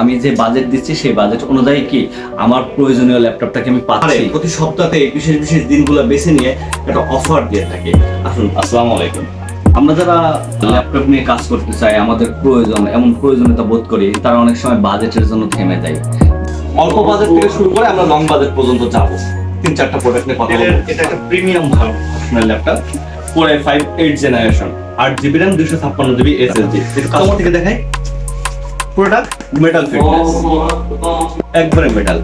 আমি যে বাজেট দিচ্ছি সেই বাজেট অনুযায়ী কি আমার প্রয়োজনীয় ল্যাপটপটাকে আমি পাচ্ছি? প্রতি সপ্তাহে বিশেষ বিশেষ দিনগুলো বেছে নিয়ে একটা অফার দিয়ে থাকে। আসুন আসসালামু আলাইকুম। আমরা যারা ল্যাপটপ নিয়ে কাজ করতে চাই আমাদের প্রয়োজন এমন প্রয়োজনীয়তা বোধ করি তারা অনেক সময় বাজেটের জন্য থেমে যায়। অল্প বাজেট থেকে শুরু করে আমরা লং বাজেট পর্যন্ত যাব। তিন চারটা প্রোডাক্ট নিয়ে কথা এটা একটা প্রিমিয়াম ভালো আপনার laptop four I five eight generation আট জিবি র্যাম দুশো ছাপ্পান্ন জিবি এসএসডি থেকে দেখাই। পুরোটা মেটাল ফিটনেস একবারে মেটাল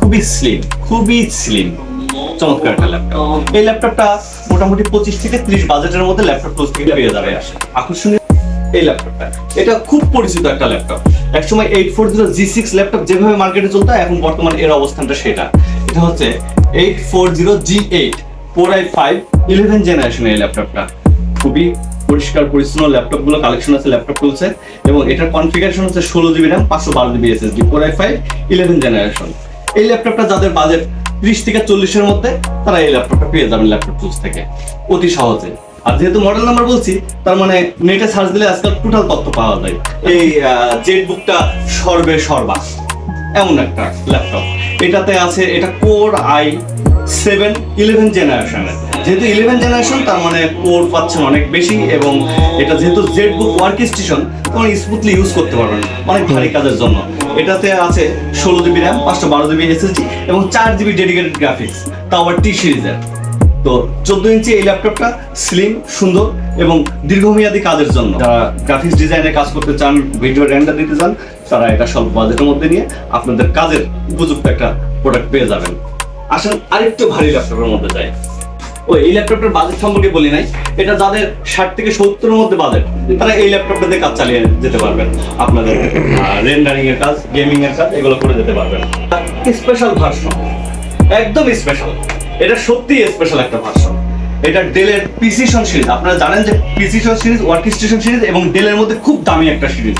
খুবই স্লিম খুবই স্লিম চমৎকার একটা ল্যাপটপ এই ল্যাপটপটা মোটামুটি পঁচিশ থেকে ত্রিশ বাজেটের মধ্যে ল্যাপটপ ক্লোজ থেকে পেয়ে যাবে। আকর্ষণীয় এই ল্যাপটপটা এটা খুব পরিচিত একটা ল্যাপটপ একসময় eight four zero G six laptop যেভাবে মার্কেটে চলতো, এখন বর্তমান এর অবস্থানটা সেটা। এটা হচ্ছে eight four zero G eight four I five eleven generation এই ল্যাপটপটা খুবই পরিষ্কার, পরিচ্ছন্ন ল্যাপটপগুলো কালেকশন আছে, ল্যাপটপ টুলসে এবং এটার কনফিগারেশন হচ্ছে ষোলো জিবি র্যাম পাঁচশো বারো GB SSD four I five eleven generation এই ল্যাপটপটা যাদের বাজেট ত্রিশ থেকে চল্লিশের মধ্যে, তারা এই ল্যাপটপটা পেয়ে যাবেন ল্যাপটপ টুলস থেকে, অতি সহজে। আর যেহেতু মডেল নাম্বার বলছি, তার মানে নেটে সার্চ দিলে আজকাল টোটাল তথ্য পাওয়া যায়। এই জেট বুকটা সর্বে সর্বা, এমন একটা ল্যাপটপ। এটাতে আছে, এটা কোর আই সেভেন ইলেভেন জেনারেশনের যেহেতু ইলেভেন জেনারেশন তার মানে কোর পাচ্ছেন অনেক বেশি এবং এটা যেহেতু জেড বুক ওয়ার্ক স্টেশন তখন স্মুথলি ইউজ করতে পারবেন। অনেক ভারী কাজের জন্য। এটাতে আছে ষোলো জিবি র্যাম পাঁচশো বারো জিবি এসএসডি এবং চার জিবি ডেডিকেটেড গ্রাফিক্স তাও আবার টি সিরিজের তো চোদ্দ ইঞ্চি এই ল্যাপটপটা স্লিম সুন্দর এবং দীর্ঘমেয়াদী কাজের জন্য। যারা গ্রাফিক্স ডিজাইনে কাজ করতে চান ভিডিও রেন্ডার দিতে চান, তারা এটা স্বল্প বাজেটের মধ্যে নিয়ে আপনাদের কাজের উপযুক্ত একটা প্রোডাক্ট পেয়ে যাবেন। আসেন আরেকটু ভারী ল্যাপটপের মধ্যে যাই। ও এই ল্যাপটপটার বাজেট সম্পর্কে বলি নাই। এটা যাদের ষাট থেকে সত্তরের মধ্যে বাজেট তারা এই ল্যাপটপটাতে কাজ চালিয়ে যেতে পারবেন। আপনাদের রেন্ডারিং এর কাজ গেমিং এর কাজ, এগুলো করে যেতে পারবেন। স্পেশাল ভার্সন একদম স্পেশাল এটা সত্যি স্পেশাল একটা ভার্সন এটা ডেলের পিসিশন সিরিজ আপনারা জানেন যে precision series workstation series এবং ডেলের মধ্যে খুব দামি একটা সিরিজ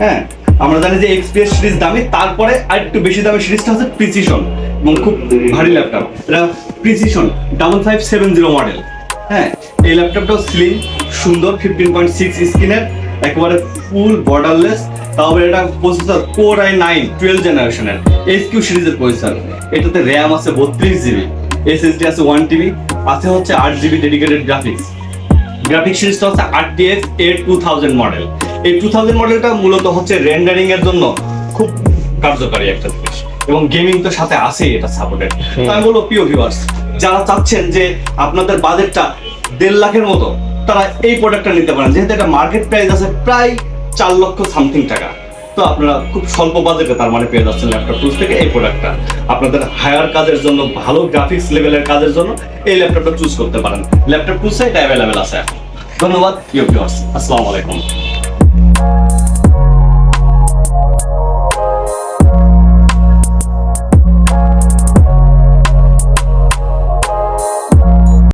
হ্যাঁ? আমরা জানি যে এক্সপিএস সিরিজ দামি, তারপরে আরেকটু বেশি দামি সিরিজটা হচ্ছে প্রিসিশন এবং খুব ভারী ল্যাপটপ এটা precision double five seven zero model হ্যাঁ এই ল্যাপটপটাও স্লিম সুন্দর ফিফটিন পয়েন্ট সিক্স স্ক্রিনের একেবারে ফুল বর্ডারলেস তারপরে এটা processor core i nine twelve জেনারেশনের এইচ কিউ সিরিজের প্রসেসর এটাতে র্যাম আছে বত্রিশ জিবি এসএসডি আছে ওয়ান টিবি আছে হচ্ছে আট জিবি ডেডিকেটেড গ্রাফিক্স গ্রাফিক সিরিজটা হচ্ছে RTX A two thousand model এই টু থাউজেন্ড মডেলটা মূলত হচ্ছে রেন্ডারিং এর জন্য খুব কার্যকারী একটা জিনিস। এবং গেমিং তো সাথে আছেই এটা সাপোর্টেড আমি বলব প্রিয় ভিউয়ার্স যারা চাচ্ছেন যে আপনাদের বাজেটটা দেড় লাখের মতো তারা এই প্রোডাক্টটা নিতে পারেন। যেহেতু এটা মার্কেট প্রাইস আছে প্রায় চার লক্ষ সামথিং টাকা। তো আপনারা খুব স্বল্প বাজেটে তার মানে পেয়ে যাচ্ছেন ল্যাপটপ টুলস থেকে এই প্রোডাক্টটা আপনাদের হায়ার কাজের জন্য, ভালো গ্রাফিক্স লেভেলের কাজের জন্য এই ল্যাপটপটা চুজ করতে পারেন। ল্যাপটপ টুলসে এটা অ্যাভেলেবেল আছে ধন্যবাদ ইউ আসসালামু আলাইকুম।